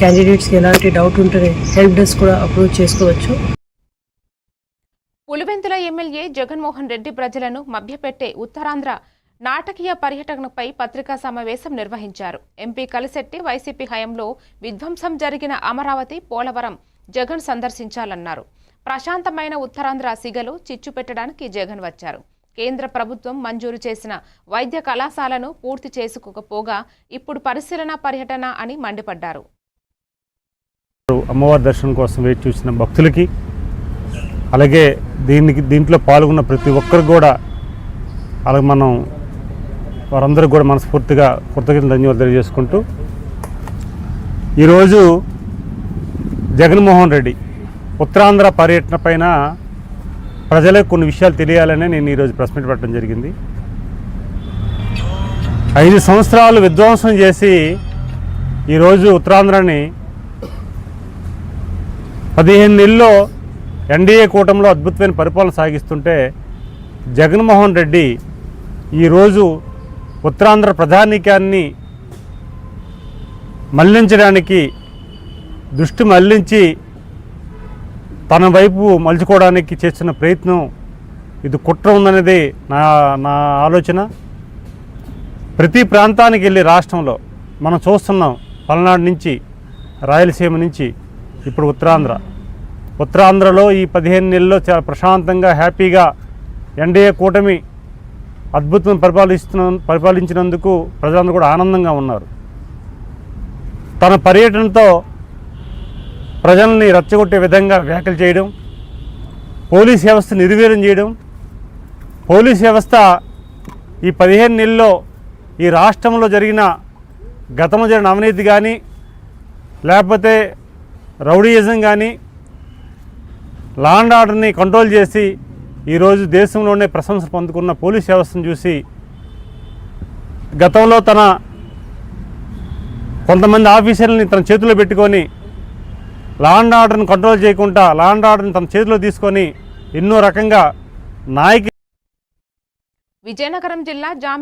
క్యాండిడేట్స్కి ఎలాంటి డౌట్ ఉంటే హెల్ప్ డెస్క్ కూడా అప్రోచ్ చేసుకోవచ్చు. పులివెందుల ఎమ్మెల్యే జగన్మోహన్ రెడ్డి ప్రజలను మభ్యపెట్టే ఉత్తరాంధ్ర నాటకీయ పర్యటనపై పత్రికా సమావేశం నిర్వహించారు. ఎంపీ కలిశెట్టి వైసీపీ హయంలో విధ్వంసం జరిగిన అమరావతి పోలవరం జగన్ సందర్శించాలన్నారు. ప్రశాంతమైన ఉత్తరాంధ్ర సిగలు చిచ్చు పెట్టడానికి జగన్ వచ్చారు. కేంద్ర ప్రభుత్వం మంజూరు చేసిన వైద్య కళాశాలను పూర్తి చేసుకోకపోగా ఇప్పుడు పరిశీలన పర్యటన అని మండిపడ్డారు. అమ్మవారి దర్శనం కోసం వేచి చూసిన భక్తులకి అలాగే దీనికి దీంట్లో పాల్గొన్న ప్రతి ఒక్కరికి కూడా అలాగే మనం వారందరికీ కూడా మనస్ఫూర్తిగా కృతజ్ఞతలు ధన్యవాదాలు తెలియజేసుకుంటూ ఈరోజు జగన్మోహన్ రెడ్డి ఉత్తరాంధ్ర పర్యటన పైన ప్రజలకు కొన్ని విషయాలు తెలియాలనే నేను ఈరోజు ప్రెస్ మీట్ పెట్టడం జరిగింది. ఐదు సంవత్సరాలు విధ్వంసం చేసి ఈరోజు ఉత్తరాంధ్రని పదిహేను నెలల్లో ఎన్డీఏ కూటమిలో అద్భుతమైన పరిపాలన సాగిస్తుంటే జగన్మోహన్ రెడ్డి ఈరోజు ఉత్తరాంధ్ర ప్రధానికాన్ని మళ్ళించడానికి దృష్టి మళ్ళించి తన వైపు మలుచుకోవడానికి చేస్తున్న ప్రయత్నం ఇది కుట్ర ఉందనేది నా నా ఆలోచన. ప్రతి ప్రాంతానికి వెళ్ళి రాష్ట్రంలో మనం చూస్తున్నాం పల్నాడు నుంచి రాయలసీమ నుంచి ఇప్పుడు ఉత్తరాంధ్ర. ఉత్తరాంధ్రలో ఈ పదిహేను నెలల్లో చాలా ప్రశాంతంగా హ్యాపీగా ఎన్డీఏ కూటమి అద్భుతం పరిపాలిస్తున్న పరిపాలించినందుకు ప్రజలందరూ కూడా ఆనందంగా ఉన్నారు. తన పర్యటనతో ప్రజల్ని రెచ్చగొట్టే విధంగా వ్యాఖ్యలు చేయడం పోలీస్ వ్యవస్థ నిర్వీర్యం చేయడం పోలీస్ వ్యవస్థ ఈ పదిహేను నెలల్లో ఈ రాష్ట్రంలో జరిగిన గతంలో జరిగిన అవినీతి కానీ లేకపోతే రౌడీయిజం కానీ లా అండ్ ఆర్డర్ని కంట్రోల్ చేసి ఈరోజు దేశంలోనే ప్రశంస పొందుకున్న పోలీస్ వ్యవస్థను చూసి గతంలో తన కొంతమంది ఆఫీసర్లని తన చేతిలో పెట్టుకొని లా అండ్ ఆర్డర్ని కంట్రోల్ చేయకుండా లా అండ్ ఆర్డర్ని తన చేతిలో తీసుకొని ఎన్నో రకంగా నాయకి విజయనగరం జిల్లా జామి